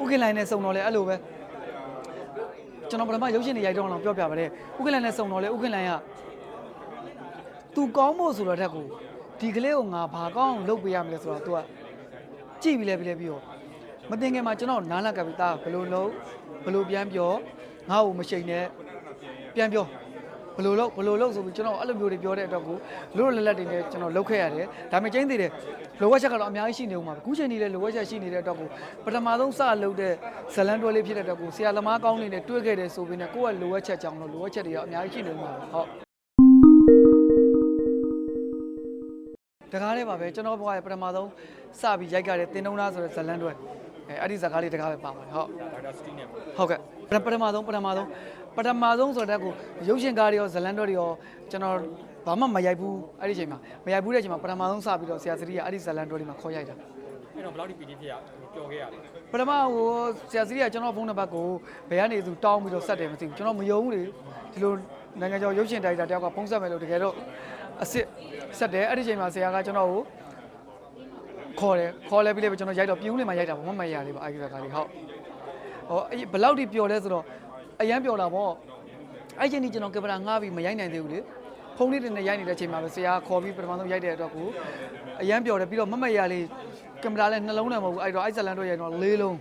ဥက္ကလိုင်းနဲ့စုံတော့လဲအဲ့လိုပဲကျွန်တော်ပထမရုပ်ရှင်တွေရိုက်တော့အောင်ပြောပြပါတဲ့ဥက္ကလိုင်းနဲ့စုံတော့လဲဥက္ကလိုင်းကသူကောင်းဖို့ဆိုတော့တက်ကိုဒီကလေးကိုငါဘာကောင်းအောင်လုပ်ပေးရမလဲဆိုတော့ तू ကကြည့်ပြီးလဲပြီးလဲပြီးတော့မတင်ခင်မှာကျွန်တော်နားလက်ကပ်ပြီးသားဘယ်လိုလုပ်ဘယ်လိုပြန်ပြောငါ့ကိုမချိန်နဲ့ပြန်ပြော ဘယ်လိုလုပ်ဘယ်လိုလုပ်ဆိုပြီးကျွန်တော်အဲ့လိုမျိုးတွေပြောတဲ့အတွက်ကိုလို့လက်လက်တွေနဲ့ကျွန်တော်လုပ်ခဲ့ရတယ်ဒါပေမဲ့ကျင်းသေးတယ်လိုဝက်ချက်ကတော့အများကြီးရှိနေဦးမှာပဲအခုချိန်ကြီးလည်းလိုဝက်ချက်ရှိနေတဲ့အတွက်ကိုပထမဆုံးစလုပ်တဲ့ဇလန်တွဲလေးဖြစ်တဲ့အတွက်ကိုဆရာသမားကောင်းနေနဲ့တွေ့ခဲ့တယ်ဆိုပြီးနဲ့ကိုယ့်ရဲ့လိုဝက်ချက်ကြောင့်လို့လိုဝက်ချက်တွေကအများကြီးရှိနေဦးမှာပဲဟုတ်တကားလေးပါပဲကျွန်တော်ဘွားရဲ့ပထမဆုံးစပြီးရိုက်ကြတဲ့တင်တုံးသားဆိုတဲ့ဇလန်တွဲအဲအဲ့ဒီဇာကားလေးတကားပဲပါပါတယ်ဟုတ်ဒေါက်တာစတီးနဲ့ပေါ့ဟုတ်ကဲ့ ပထပထမဆုံးပထမဆုံးပထမဆုံးဆိုတဲ့ကိုရုပ်ရှင်ကားတွေရောဇလန်တော်တွေရောကျွန်တော်ဘာမှမရိုက်ဘူးအဲ့ဒီအချိန်မှာမရိုက်ဘူးတဲ့အချိန်မှာပထမဆုံးစပြီးတော့ဆရာစရီကအဲ့ဒီဇလန်တော်တွေမှာခေါ်ရိုက်တာအဲ့တော့ဘယ်လောက်ဒီပီတီဖြစ်ရပျော်ခဲ့ရလဲပထမဟိုဆရာစရီကကျွန်တော်ဖုန်းနံပါတ်ကိုဘယ်ကနေသူတောင်းပြီးတော့ဆက်တယ်မသိဘူးကျွန်တော်မယုံဘူးလေဒီလိုနိုင်ငံကျော်ရုပ်ရှင်ဒါရိုက်တာတယောက်ကဖုန်းဆက်မယ်လို့တကယ်တော့အစ်စ်ဆက်တယ်အဲ့ဒီအချိန်မှာဆရာကကျွန်တော်ကိုခေါ်တယ်ခေါ်လဲပြီးလဲကျွန်တော်ရိုက်တော့ပြူးလေးမှရိုက်တာဘာမှမရလေးပါအဲ့ဒီကားလေးဟုတ် ဟောအဲ့ဘယ်လောက်ထိပျော်လဲဆိုတော့အရန်ပျော်တာပေါ့အဲ့ချိန်ကြီးကျွန်တော်ကင်မရာငှားပြီးမရိုက်နိုင်သေးဘူးလေဖုန်းလေးတွေနဲ့ရိုက်နေတဲ့အချိန်မှာပဲဆရာခေါ်ပြီးပထမဆုံးရိုက်တဲ့အတွက်ကိုအရန်ပျော်တယ်ပြီးတော့မမရလေးကင်မရာလည်းနှလုံးနဲ့မဟုတ်ဘူးအဲ့တော့အဲ့ဇလန်တော့ရိုက်တော့လေးလုံး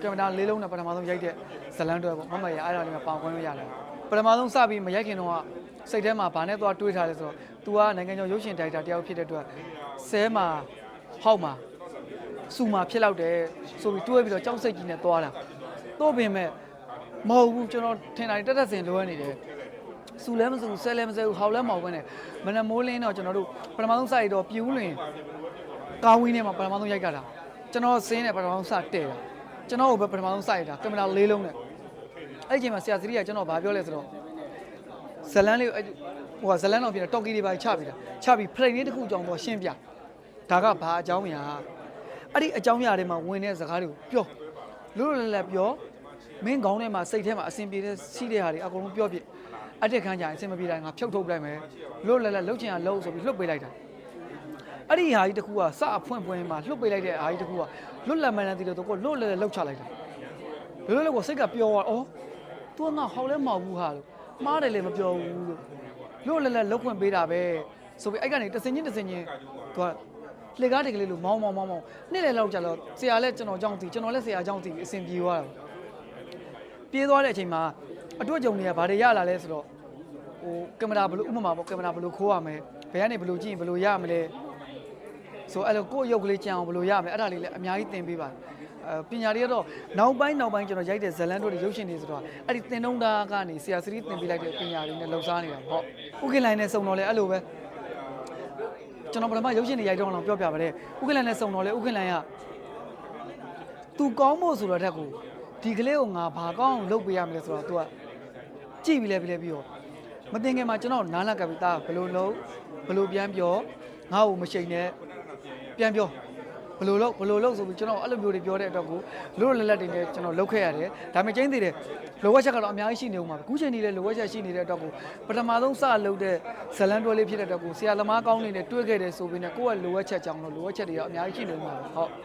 ကင်မရာလေးလုံးနဲ့ပထမဆုံးရိုက်တဲ့ဇလန်တော့ပေါ့မမရအဲ့ဒါလေးမှာပေါင်ခွင့်လို့ရတယ်ပထမဆုံးစပြီးမရိုက်ခင်တော့ကစိတ်ထဲမှာဘာနဲ့သွားတွေးထားလဲဆိုတော့ तू ကနိုင်ငံကျော်ရုပ်ရှင်ဒါရိုက်တာတယောက်ဖြစ်တဲ့အတွက်ဆဲမှာဟောက်မှာစူမှာဖြစ်လောက်တယ်ဆိုပြီးတွေးပြီးတော့ကြောက်စိတ်ကြီးနဲ့သွားတာ တော့ပင်မဲ့မဟုတ်ဘူးကျွန်တော်ထင်တာတက်တက်စင်လိုရနေတယ်စူလဲမစူဆဲလဲမဆဲဘူးဟောက်လဲမဟုတ်ဘဲနဲ့မနက်မိုးလင်းတော့ကျွန်တော်တို့ပထမဆုံးစရတော့ပြူးလွင်ကောင်းဝင်းထဲမှာပထမဆုံးရိုက်ကြတာကျွန်တော်စင်းနဲ့ပထမဆုံးစတဲ့တာကျွန်တော်ကိုပဲပထမဆုံးစရတာကင်မရာလေးလုံးနဲ့အဲ့ဒီအချိန်မှာဆရာစရီကကျွန်တော်ဗာပြောလဲဆိုတော့ဇလန်းလေးအဲ့ဟိုကဇလန်းတော့ပြတယ်တော်ကီတွေပါချပြီးတာချပြီးဖရိတ်လေးတစ်ခုကြောင်တော့ရှင်းပြဒါကဘာအကြောင်းအရာအဲ့ဒီအကြောင်းအရာတွေမှာဝင်တဲ့စကားတွေကိုပြော လွတ်လွတ်လပ်လပ်ပြောမင်းခေါင်းထဲမှာစိတ်ထဲမှာအဆင်ပြေတဲ့စီးတဲ့ဟာတွေအကုန်လုံးပြောပြအတက်ခန်းကြရင်အဆင်မပြေတိုင်းငါဖြုတ်ထုတ်ပလိုက်မယ်လွတ်လွတ်လပ်လပ်လှုပ်ချင်အောင်လှုပ်ဆိုပြီးလှုပ်ပေးလိုက်တာအဲ့ဒီဟာကြီးတစ်ခုကစအဖွင့်ဖွင့်မှာလှုပ်ပေးလိုက်တဲ့ဟာကြီးတစ်ခုကလွတ်လပ်မှန်းတည်းတော့ကိုလွတ်လပ်လပ်လှုပ်ချလိုက်တာလွတ်လပ်လပ်ကိုစိတ်ကပျော်သွားအော် तू ကငါဟောက်လဲမဟုတ်ဘူးဟာလို့မှားတယ်လည်းမပြောဘူးလို့လွတ်လပ်လပ်လှုပ်ခွင့်ပေးတာပဲဆိုပြီးအဲ့ကနေတစင်ချင်းတစင်ချင်း तू က လေကားတကလေးလို့မောင်းမောင်းမောင်းမောင်းနေ့လေလောက်ကြတော့ဆရာလည်းကျွန်တော်ကြောင်းတည်ကျွန်တော်လည်းဆရာကြောင်းတည်ပြီးအဆင်ပြေသွားတာပြေးသွားတဲ့အချိန်မှာအတွေ့အကြုံတွေကဘာတွေရလာလဲဆိုတော့ဟိုကင်မရာဘယ်လိုဥပမာပေါ့ကင်မရာဘယ်လိုခိုးရမလဲဘယ်ကနေဘယ်လိုကြည့်ရင်ဘယ်လိုရမလဲဆိုအဲ့လိုကိုယ့်ရုပ်ကလေးကြံအောင်ဘယ်လိုရမလဲအဲ့ဒါလေးလည်းအများကြီးသင်ပေးပါတယ်အဲပညာတွေကတော့နောက်ပိုင်းနောက်ပိုင်းကျွန်တော်ရိုက်တဲ့ဇလန်တို့တွေရုပ်ရှင်တွေဆိုတော့အဲ့ဒီသင်တုံးသားကနေဆရာစရီသင်ပေးလိုက်တဲ့ပညာတွေနဲ့လှုပ်ရှားနေတာပေါ့ဥက္ကလိုင်းနဲ့စုံတော့လဲအဲ့လိုပဲ ကျွန်တော်ပထမရုပ်ရှင်တွေရိုက်တော့အောင်ပြောပြပါတဲ့ဥက္ကလိုင်းနဲ့စုံတော့လဲဥက္ကလိုင်းကသူကောင်းဖို့ဆိုတော့တက်ကိုဒီကလေးကိုငါဘာကောင်းအောင်လုပ်ပေးရမလဲဆိုတော့ तू ကကြည့်ပြီးလဲပြီးလဲပြီးတော့မတင်ခင်မှာကျွန်တော်နားလက်ကပ်ပြီးသားဘယ်လိုလုပ်ဘယ်လိုပြန်ပြောငါ့ကိုမချိန်နဲ့ပြန်ပြော ဘယ်လိုလုပ်ဘယ်လိုလုပ်ဆိုပြီးကျွန်တော်အဲ့လိုမျိုးတွေပြောတဲ့အတွက်ကိုလို့လက်လက်တွေနဲ့ကျွန်တော်လုပ်ခဲ့ရတယ်ဒါပေမဲ့ကျင်းသေးတယ်လိုဝက်ချက်ကတော့အများကြီးရှိနေဦးမှာပဲအခုချိန်ကြီးလည်းလိုဝက်ချက်ရှိနေတဲ့အတွက်ကိုပထမဆုံးစလုပ်တဲ့ဇလန်တွဲလေးဖြစ်တဲ့အတွက်ကိုဆရာသမားကောင်းနေနဲ့တွေ့ခဲ့တယ်ဆိုပြီးနဲ့ကိုယ့်ရဲ့လိုဝက်ချက်ကြောင့်လို့လိုဝက်ချက်တွေကအများကြီးရှိနေဦးမှာပဲဟုတ်